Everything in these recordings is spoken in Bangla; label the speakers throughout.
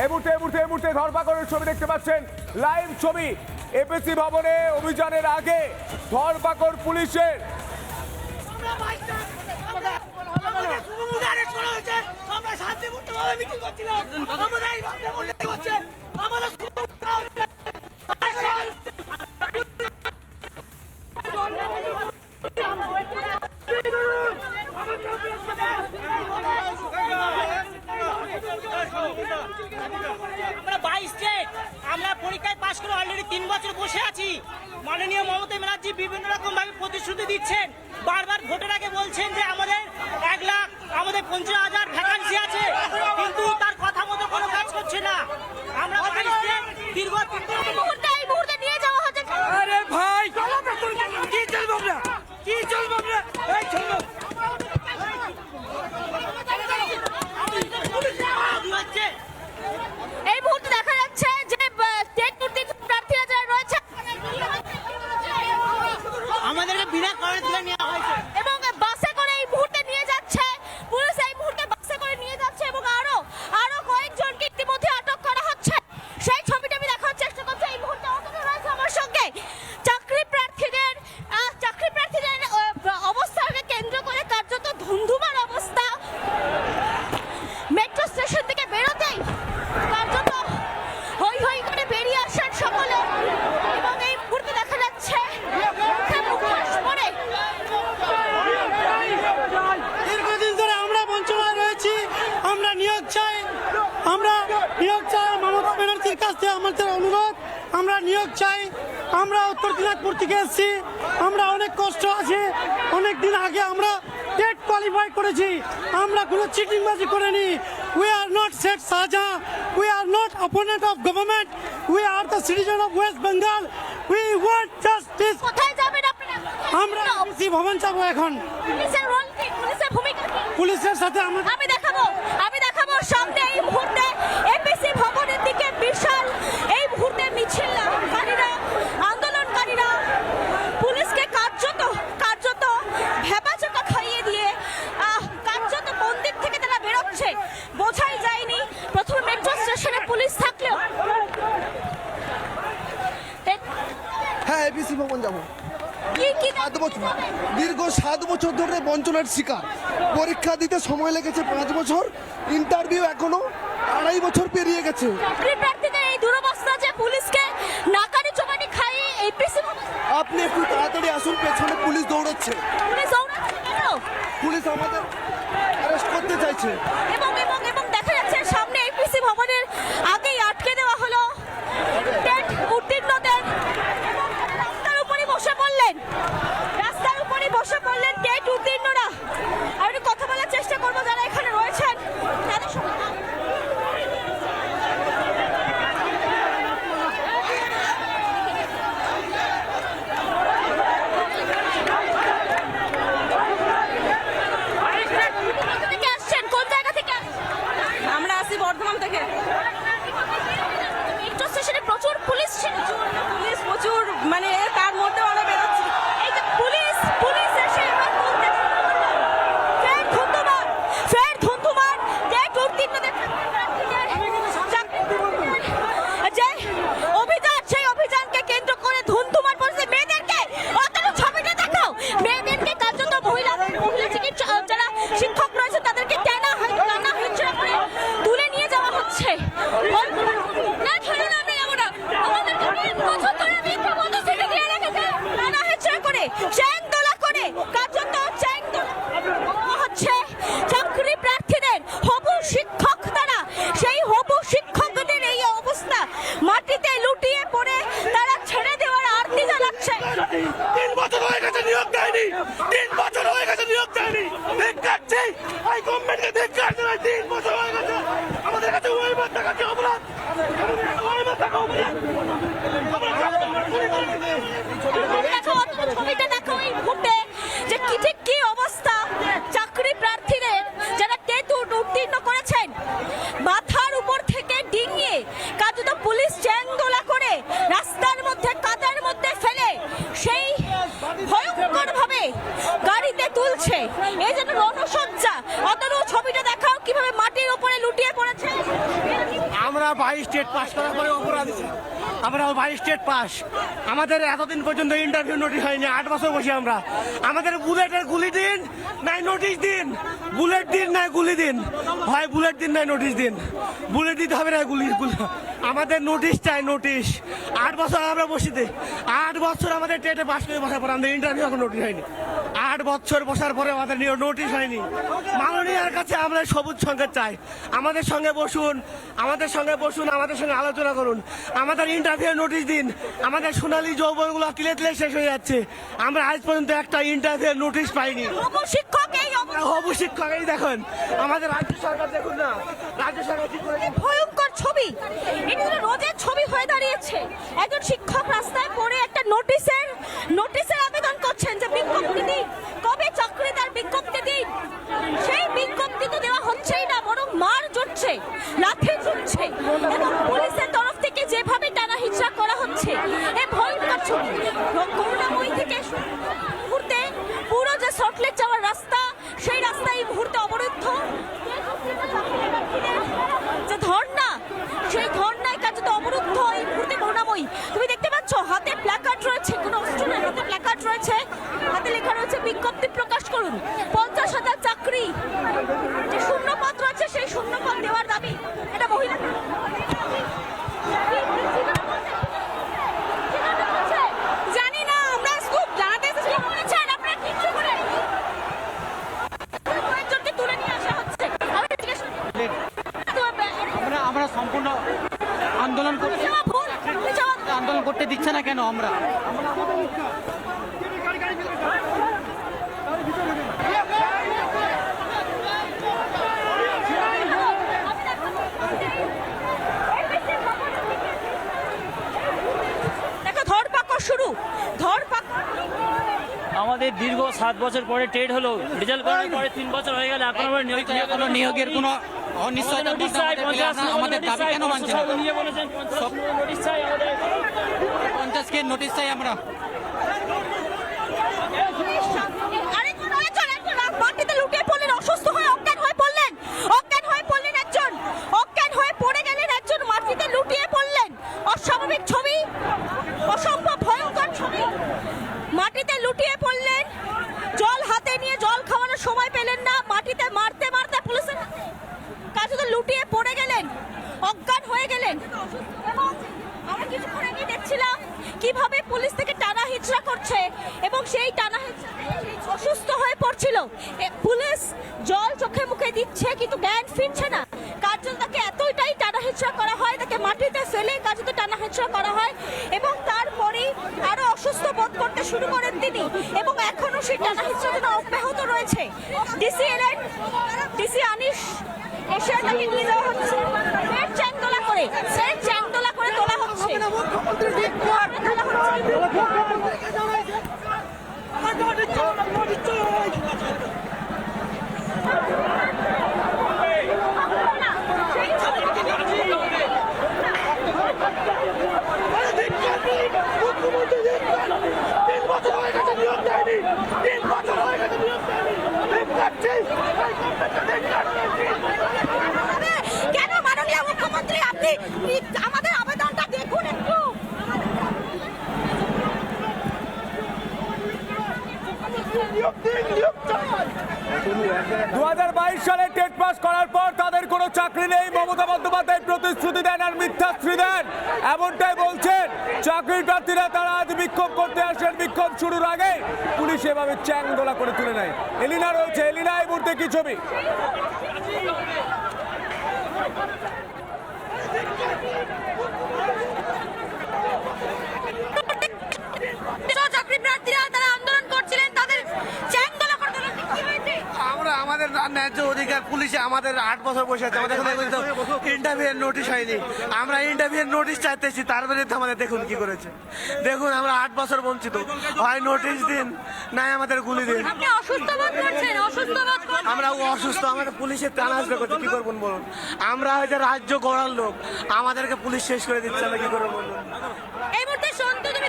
Speaker 1: এই মুহূর্তে এই মুহূর্তে এই মুহূর্তে ধরপাকড়ের ছবি দেখতে পাচ্ছেন। লাইভ ছবি। এপিসি ভবনে অভিযানের আগে ধরপাকড় পুলিশের
Speaker 2: আমাদের
Speaker 3: আমরা বাইশ স্টেট, আমরা পরীক্ষায় পাশ করে অলরেডি তিন বছর বসে আছি। মাননীয় মমতা ব্যানার্জি বিভিন্ন রকম ভাবে প্রতিশ্রুতি দিচ্ছেন। বারবার ভোটের আগে বলছেন যে আমাদের এক লাখ, আমাদের পঞ্চাশ হাজার ভ্যাকান্সি আছে, কিন্তু তার কথা মতো কোনো কাজ করছে না। আমরা দীর্ঘ তিন বছর
Speaker 4: মুহূর্তে এই মুহূর্তে নিয়ে যাওয়া হচ্ছে
Speaker 2: আরে ভাই কি চলবো আমরা কি চলবো আমরা এই চলবো
Speaker 3: কি হচ্ছে
Speaker 4: এই মুহূর্তে দেখা যাচ্ছে যে স্টেট কর্তৃক প্রার্থীরা যারা রয়েছে
Speaker 3: আমাদেরকে বিনা কারণে তুলে নেওয়া হয়েছে
Speaker 4: এবং বাসে করে এই মুহূর্তে নিয়ে যাচ্ছে পুলিশ এই মুহূর্তে বাসে করে নিয়ে যাচ্ছে এবং আরও আরও কয়েকজনকে ইতিমধ্যে আটক করা হচ্ছে সেই ছবিটা আমি দেখার চেষ্টা করছি এই মুহূর্তে অতটা রয়েছে আমার সঙ্গে চাকরি প্রার্থীদের আহ, চাকরি প্রার্থীদের আহ, অবস্থাকে কেন্দ্র করে কার্যত ধুন্ধুমার অবস্থা মেট্রো স্টেশন থেকে বেরোতেই কার্যত হই হই করে বেরিয়ে আসেন সকলে এবং এই মুহূর্তে দেখা যাচ্ছে মুখে মুখোশ পরে
Speaker 2: দীর্ঘদিন ধরে আমরা বঞ্চনায় রয়েছি আমরা নিয়োগ চাই আমরা নিয়োগ চাই মমতা ব্যানার্জির কাছ থেকে আমাদের অনুরোধ আমরা নিয়োগ চাই আমরা উত্তর দিনাজপুর থেকে এসেছি আমরা অনেক কষ্ট আছে অনেক দিন আগে আমরা টেট কোয়ালিফাই করেছি আমরা কোনো চিটিংবাজি করিনি we are not Sheikh Shahjahan we are not opponent of government we are the citizen of West Bengal we want justice
Speaker 4: কোথায় যাবেন আপনারা
Speaker 2: আমরা ডিসি ভবন যাব এখন।
Speaker 4: পুলিশের রোল কি? পুলিশের ভূমিকা কি?
Speaker 2: পুলিশের সাথে আমরা
Speaker 4: আমি দেখাবো আমি দেখাবো সামনে এই মুহূর্তে এপিসি ভবনের দিকে মিছিলকারীরা আন্দোলনকারীরা পুলিশকে কার্যত কার্যত ভেবাচোকা খাইয়ে দিয়ে কার্যত মন্দির থেকে তারা বেরোচ্ছে বোঝাই যায়নি। প্রথমে মেট্রো স্টেশনে পুলিশ থাকলেও।
Speaker 5: হ্যাঁ এবিসি ভবন যাব।
Speaker 4: কি কি
Speaker 5: সাত বছর। দীর্ঘ সাত বছর ধরে বঞ্চনার শিকার। পরীক্ষা দিতে সময় লেগেছে পাঁচ বছর। ইন্টারভিউ এখনও আড়াই বছর পেরিয়ে গেছে
Speaker 4: চাকরি প্রার্থীদের এই দুরবস্থা যে পুলিশকে নাকানি চোখানি খাইয়ে এপিসি
Speaker 5: আপনি একটু তাড়াতাড়ি আসুন পেছনে পুলিশ দৌড়চ্ছে।
Speaker 4: পুলিশ
Speaker 5: আমাদের অ্যারেস্ট করতে চাইছে।
Speaker 4: এবং
Speaker 2: বাইশ স্টেট পাস করার পরে অপরাধ আমরা বাইশ স্টেট পাস আমাদের এতদিন পর্যন্ত ইন্টারভিউ নোটিশ হয়নি, আট বছর বসে আমরা। আমাদের বুলেটের গুলি দিন, নাই নোটিশ দিন। বুলেট দিন, নাই গুলি দিন। হয় বুলেট দিন, নাই নোটিশ দিন। বুলেট দিতে হবে না গুলি। আমাদের নোটিশ চাই নোটিশ আট বছর আমরা বসিতে, আট বছর আমাদের টেটে পাস করে বসার পর আমাদের ইন্টারভিউ এখন নোটিশ হয়নি। আট বছর বসার পরে আমাদের নিয়ে নোটিশ হয়নি। মাননীয়ার কাছে আমরা সবুজ সংকেত চাই। আমাদের সঙ্গে বসুন আমাদের সঙ্গে বসুন আমাদের সঙ্গে আলোচনা করুন। আমাদের ইন্টারভিউ নোটিশ দিন। আমাদের সোনালী যৌবনগুলো তিলে তিলে শেষ হয়ে যাচ্ছে। আমরা আজ পর্যন্ত একটা ইন্টারভিউ নোটিশ পাইনি।
Speaker 4: শিক্ষক এই অব-
Speaker 2: হবু শিক্ষক এই দেখুন। আমাদের রাজ্য সরকার দেখুন না। রাজ্য সরকার কি
Speaker 4: ভয়ঙ্কর ছবি। এটা রোজের ছবি হয়ে দাঁড়িয়েছে। একজন শিক্ষক রাস্তায় পড়ে একটা নোটিশের নোটিশের আবেদন করছেন যে বিজ্ঞপ্তি কবে চাকরি তার বিজ্ঞপ্তি দিন? সেই বিজ্ঞপ্তি তো দেওয়া হচ্ছেই না, বরং মার জুটছে লাঠি জুটছে এবং পুলিশের তরফ থেকে যেভাবে টানা হিচড়া করা হচ্ছে এ ভয়ঙ্কর ছবি করুণাময়ী থেকে মুহূর্তে পুরো যে সটলেট যাওয়ার রাস্তা সেই রাস্তা এই মুহূর্তে অবরুদ্ধ যে ধর্ণা সেই ধর্ণায় কার্যত অবরুদ্ধ এই মুহূর্তে করুণাময়ী তুমি দেখতে পাচ্ছ হাতে প্ল্যাকার্ড রয়েছে কোনো অস্ত্র নেই, হাতে প্ল্যাকার্ড রয়েছে হাতে লেখা রয়েছে বিজ্ঞপ্তি প্রকাশ করুন পঞ্চাশ হাজার চাকরি যে শূন্য পদ রয়েছে সেই শূন্য পদ দেওয়ার দাবি এটা মহিলা
Speaker 6: জানি না আমরা খুব জানাতে এসেছি
Speaker 4: কি বলেছেন আপনারা কিচ্ছু করে কয়েকজনকে তুলে নিয়ে আসা হচ্ছে আমি জিজ্ঞেস করি।
Speaker 7: আমরা আমরা সম্পূর্ণ আন্দোলন করতে
Speaker 4: পরিষেবা ভুল পরিষেবা
Speaker 7: আন্দোলন করতে দিচ্ছে না কেন আমরা।
Speaker 4: শুরু।
Speaker 8: আমাদের দীর্ঘ সাত বছর পরে ট্রেড হলো। রেজাল্ট করার পরে তিন বছর হয়ে গেল এখন আমরা নিয়োগ
Speaker 7: কোনো নিয়োগের কোনো
Speaker 8: চাই
Speaker 7: আমাদের দাবি কেন মানছে পঞ্চাশকে নোটিশ চাই আমরা
Speaker 4: আরেকজন আরেকজন একজন মাটিতে লুটিয়ে পড়লেন অসুস্থ হয়ে অজ্ঞান হয়ে পড়লেন অজ্ঞান হয়ে পড়লেন একজন অজ্ঞান হয়ে পড়ে গেলেন একজন মাটিতে লুটিয়ে পড়লেন অস্বাভাবিক ছবি অসম্ভব ভয়ঙ্কর ছবি মাটিতে লুটিয়ে পড়লেন জল হাতে নিয়ে জল খাওয়ানোর সময় পেলেন না মাটিতে মারতে মারতে পুলিশের হাতে কাজে তো লুটিয়ে পড়ে গেলেন অজ্ঞান হয়ে গেলেন এবং আমরা কিছুক্ষণ আগে দেখছিলাম কীভাবে পুলিশ থেকে টানা হিচড়া এবং সেই টানা অসুস্থ হয়ে পড়ছিল। পুলিশ জল চোখে মুখে দিচ্ছে, কিন্তু জ্ঞান ফিরছে না। কার্যত তাকে এতটাই টানা হিচড়া করা হয়? তাকে মাটিতে ফেলে কার্যত টানা হিচড়া করা হয়? এবং তারপরেই আরও অসুস্থ বোধ করতে শুরু করেন তিনি। এবং এখনও সেই টানা হিচড়া অব্যাহত রয়েছে। ডিসি এলেন ডিসি আনিস এসে তাকে নিয়ে যাওয়া হচ্ছে। করে ফের চ্যাংদোলা করে তোলা হচ্ছে তোলা হচ্ছে। কেন মাননীয় মুখ্যমন্ত্রী আপনি আমাদের আবেদনটা দেখুন একটু
Speaker 1: দু সালে টেট পাস করার পর তাদের কোনো চাকরি নেই, মমতা বন্দ্যোপাধ্যায় প্রতিশ্রুতি দেন আর মিথ্যাশ্রী দেন। এমনটাই বলছেন চাকরির প্রার্থীরা তারা আজ বিক্ষোভ করতে আসেন। বিক্ষোভ শুরুর আগে পুলিশ এভাবে চ্যাং দোলা করে তুলে নেয়। এলিনা রয়েছে, এলিনা, এই মুহূর্তে কি ছবি?
Speaker 4: চাকরি প্রার্থীরা তারা আন্দোলন করছিলেন তাদের চ্যাংদোলা করে তোলা কি হয়েছে
Speaker 2: আমরা আমাদের ন্যায্য অধিকার পুলিশে আমাদের আট বছর বসে আছে। আমাদের ইন্টারভিউ নোটিশ হয়নি। আমরা ইন্টারভিউ নোটিশ চাইতেছি তার বিরুদ্ধে আমাদের দেখুন কি করেছে। দেখুন আমরা আট বছর বঞ্চিত। হয় নোটিশ দিন নাই আমাদের গুলি দিন। আমরা অসুস্থ আমাদের পুলিশের টানা আসবে করছে কি করবেন বলুন? আমরা হয়তো রাজ্য গড়ার লোক। আমাদেরকে পুলিশ শেষ করে দিচ্ছে আমরা কি করব বলুন?
Speaker 4: এই মুহূর্তে সন্তু তুমি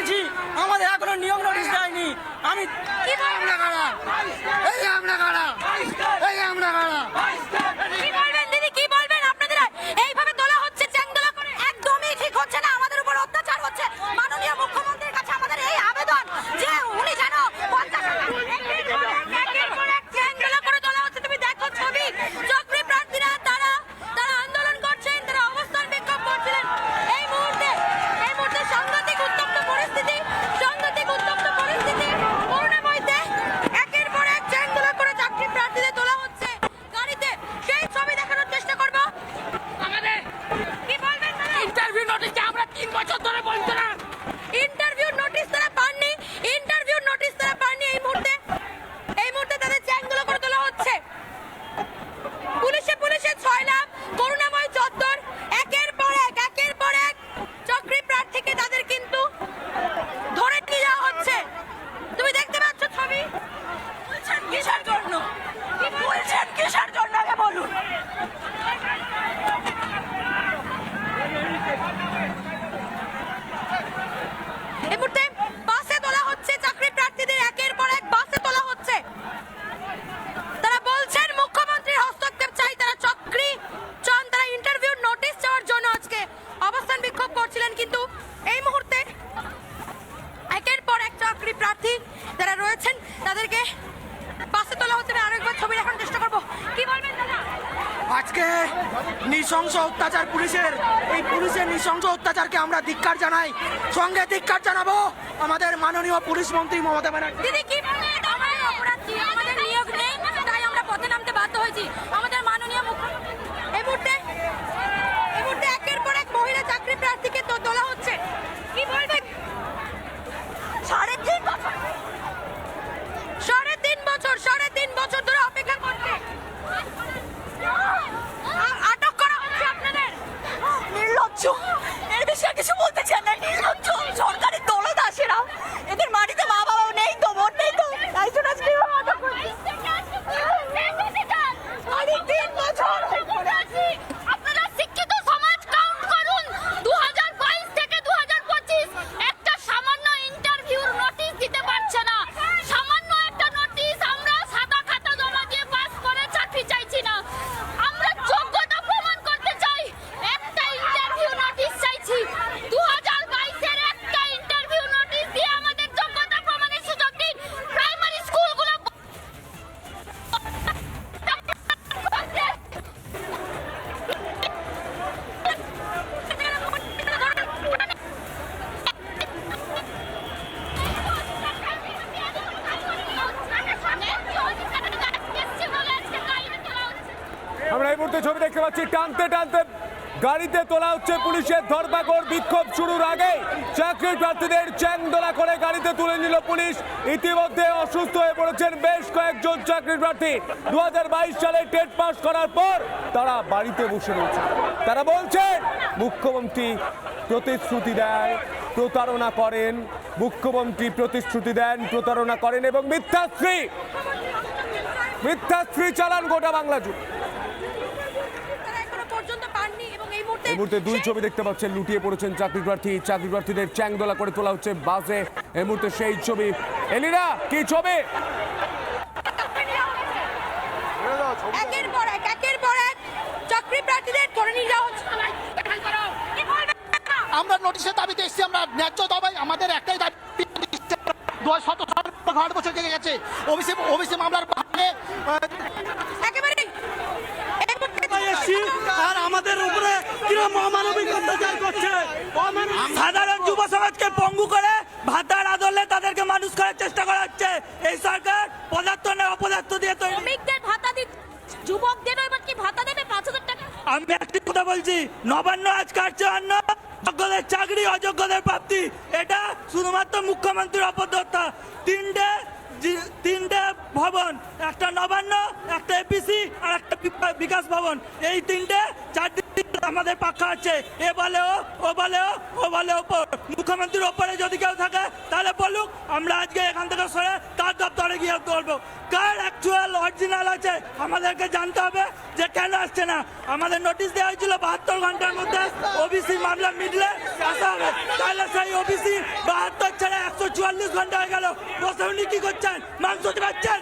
Speaker 7: কাটছি আমাদের
Speaker 4: এখনও নিয়োগ নোটিশ দেয়নি। আমি আমরা কারা এই আমরা এই
Speaker 9: আমরা নৃশংস অত্যাচার পুলিশের। এই পুলিশের নৃশংস অত্যাচারকে আমরা ধিক্কার জানাই। সঙ্গে ধিক্কার জানাব আমাদের মাননীয় পুলিশ মন্ত্রী মমতা ব্যানার্জি।
Speaker 4: তোলা হচ্ছে
Speaker 1: পুলিশের ধরপাকড়। বিক্ষোভ শুরুর আগে চাকরি প্রার্থীদের চ্যাংদোলা করে গাড়িতে তুলে নিল পুলিশ। ইতিমধ্যে অসুস্থ হয়ে পড়েছেন বেশ কয়েকজন চাকরি প্রার্থী। দু সালে টেট পাস করার পর তারা বাড়িতে বসে রয়েছে। তারা বলছেন, মুখ্যমন্ত্রী প্রতিশ্রুতি দেয় প্রতারণা করেন। মুখ্যমন্ত্রী প্রতিশ্রুতি দেন, প্রতারণা করেন এবং মিথ্যাশ্রী মিথ্যাশ্রী চালান গোটা বাংলা জুড়ে
Speaker 4: তারা এখনও পর্যন্ত পাননি এবং এই মুহূর্তে
Speaker 1: দুই ছবি দেখতে পাচ্ছেন লুটিয়ে পড়েছেন চাকরি প্রার্থী চাকরি প্রার্থীদের চ্যাংদোলা করে তোলা হচ্ছে বাসে। এই মুহূর্তে সেই ছবি। এলিনা কি ছবি?
Speaker 4: একের পর এক একের পর এক। চাকরি প্রার্থীদের ধরে নিয়ে যাওয়া হচ্ছে।
Speaker 9: আমরা নোটিশের দাবিতে এসেছি আমরা ন্যায্য দাবাই আমাদের একটাই দাবি। দু শত ঘাট বছর থেকে গেছে। ওবিসি ওবিসি মামলার
Speaker 4: এই
Speaker 10: এসছি আর আমাদের উপরে কিরম অমানবিক অত্যাচার করছে? সাধারণ যুব সমাজকে পঙ্গু করে ভাতার আদলে তাদেরকে মানুষ করার চেষ্টা করা হচ্ছে। এই সরকার পদার্থ না অপদার্থ দিয়ে তৈরি।
Speaker 4: শ্রমিকদের ভাতা দিচ্ছে যুবকদেরও এবার কি ভাতা দেবে পাঁচ হাজার টাকা?
Speaker 10: আমি একটি কথা বলছি নবান্ন আজ কাটছে অন্য যোগ্যদের চাকরি অযোগ্যদের প্রাপ্তি। এটা শুধুমাত্র মুখ্যমন্ত্রীর অপদত্তা তিনটে তিনটে ভবন একটা নবান্ন একটা এপিসি আর একটা বিকাশ ভবন। এই তিনটে চারটি আমাদের পাক্ষা আছে। এ বলে ও ও বলে ও ও বলে ওপর মুখ্যমন্ত্রীর ওপরে যদি কেউ থাকে, তাহলে বলুক, আমরা আজকে এখান থেকে সরে তার দপ্তরে গিয়ে করব কার অ্যাকচুয়াল অরিজিনাল আছে, আমাদেরকে জানতে হবে যে কেন আসছে না। আমাদের নোটিশ দেওয়া হয়েছিল বাহাত্তর ঘণ্টার মধ্যে ওবিসি মামলা মিটলে আসা হবে। তাহলে সেই ওবিসি বাহাত্তর ছেড়ে একশো চুয়াল্লিশ ঘণ্টা হয়ে গেল। বসে উনি কি করছেন? মাংস পাচ্ছেন?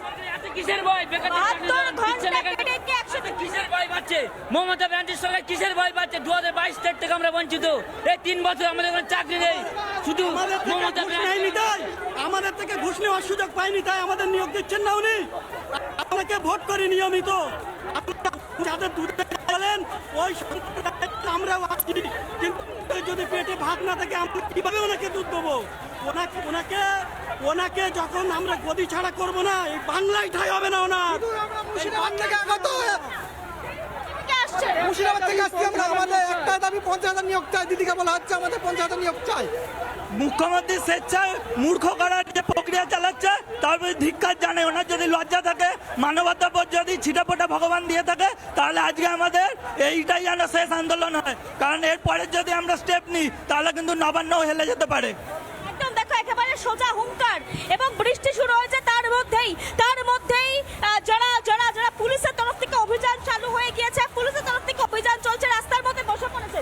Speaker 8: কিসের ভয়?
Speaker 4: একশো
Speaker 8: কিসের ভয় পাচ্ছে? মমতা ব্যানার্জির সঙ্গে কিসের ভয় পাচ্ছে? দু হাজার বাইশ তারিখ থেকে আমরা বঞ্চিত। এই তিন বছর আমাদের কোনো চাকরি নেই। শুধু মমতা ব্যানার্জি
Speaker 2: নেয়নি তাই। আমাদের থেকে ঘুষ নেওয়ার সুযোগ পাইনি তাই আমাদের নিয়োগ দিচ্ছেন না উনি। আমাকে ভোট করি নিয়মিত। যাদের দুধে বলেন ওই আমরাও আছি। কিন্তু যদি পেটে ভাত না থাকে আমরা কীভাবে ওনাকে দুধ দেবো? ওনাকে ওনাকে ওনাকে যখন আমরা গদি ছাড়া করব না এই বাংলায় ঠাই হবে না ওনার।
Speaker 5: মুর্শিদাবাদ থেকে
Speaker 4: আসছে।
Speaker 5: মুর্শিদাবাদ থেকে আসছি আমরা। আমাদের একটা দাবি পঞ্চায়েত নিয়োগ চাই। দিদিকে বলা হচ্ছে আমাদের পঞ্চায়েত নিয়োগ চাই।
Speaker 10: মুখ্যমন্ত্রী স্বেচ্ছায় মূর্খ করার যে প্রক্রিয়া চালাচ্ছে তার প্রতি ধিক্কার জানে ওনার। যদি লজ্জা থাকে মানবতাবোধ যদি ছিটাপোটা ভগবান দিয়ে থাকে তাহলে আজকে আমাদের এইটাই যেন শেষ আন্দোলন হয়। কারণ এরপরে যদি আমরা স্টেপ নিই তাহলে কিন্তু নবান্ন হেলে যেতে পারে।
Speaker 4: একেবারে সোজা হুঙ্কার এবং বৃষ্টি শুরু হয়েছে তার মধ্যেই। তার মধ্যেই যারা যারা যারা পুলিশের তরফ থেকে অভিযান চালু হয়ে গিয়েছে। পুলিশের তরফ থেকে অভিযান চলছে রাস্তার মধ্যে বসে পড়েছে।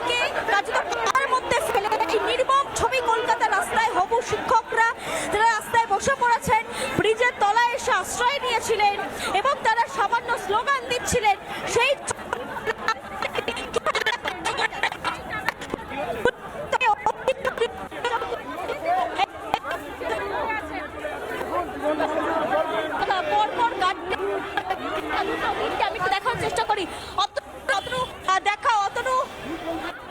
Speaker 4: তাদেরকে কার্যত তার মধ্যে ফেলে এই নির্মম ছবি কলকাতার রাস্তায় হবু শিক্ষকরা যারা রাস্তায় বসে পড়েছেন ব্রিজের তলায় এসে আশ্রয় নিয়েছিলেন এবং তারা সামান্য স্লোগান দিচ্ছিলেন সেই পরপর গাড়ি আমি একটু দেখার চেষ্টা করি অত- অতনু আহ, দেখা অতনু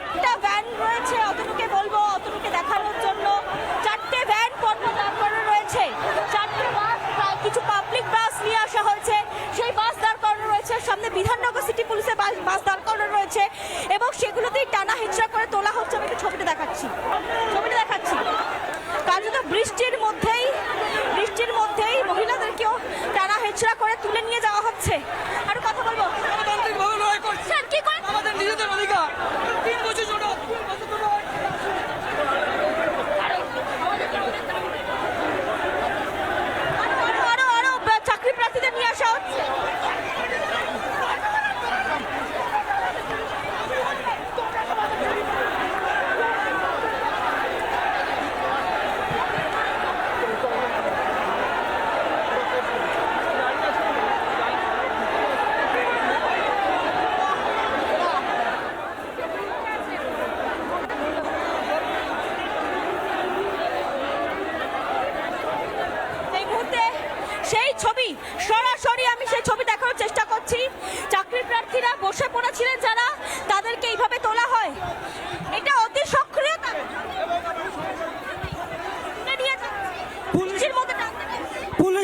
Speaker 4: একটা ভ্যান রয়েছে অতনুকে বলব অতনুকে দেখানোর জন্য চারটে ভ্যান পরপর দাঁড় করানো রয়েছে চারটে বাস আহ, কিছু পাবলিক বাস নিয়ে আসা হয়েছে সেই বাস দাঁড় করানো রয়েছে সামনে পুলিশের বাস দাঁড় করানো রয়েছে এবং সেগুলোতেই টানা হিচড়া করে তোলা হচ্ছে। আমি একটু ছবিটা দেখাচ্ছি কার্যত বৃষ্টির মধ্যেই বৃষ্টির মধ্যেই মহিলাদেরকেও টানা হেঁচড়া করে তুলে নিয়ে যাওয়া হচ্ছে আর কথা বলব স্যার কি করে
Speaker 9: আমাদের নিজেদের অধিকার তিন বছর ছোট
Speaker 4: আরও আরও আরও চাকরি প্রার্থীদের নিয়ে আসা হচ্ছে এই মুহূর্তে সেই ছবি সরাসরি আমি সেই ছবি দেখানোর চেষ্টা করছি চাকরি প্রার্থীরা বসে পড়েছিলেন যারা তাদেরকে এইভাবে তোলা হয় এটা অতি সক্রিয়তা তুলে নিয়ে যাচ্ছে। পুলিশের মধ্যে টানতে